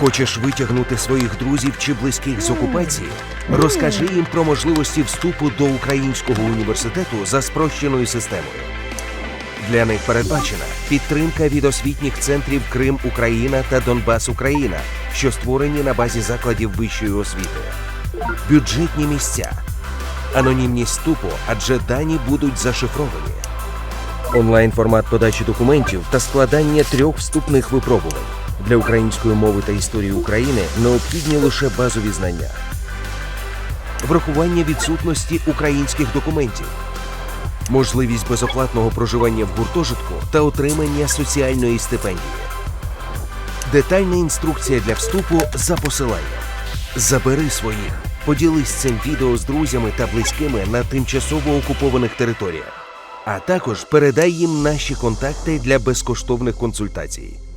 Хочеш витягнути своїх друзів чи близьких з окупації? Розкажи їм про можливості вступу до українського університету за спрощеною системою. Для них передбачена підтримка від освітніх центрів Крим Україна та Донбас Україна, що створені на базі закладів вищої освіти, бюджетні місця, анонімність вступу, адже дані будуть зашифровані, онлайн формат подачі документів та складання трьох вступних випробувань. Для української мови та історії України необхідні лише базові знання, врахування відсутності українських документів, можливість безоплатного проживання в гуртожитку та отримання соціальної стипендії. Детальна інструкція для вступу за посиланням. Забери своїх. Поділись цим відео з друзями та близькими на тимчасово окупованих територіях. А також передай їм наші контакти для безкоштовних консультацій.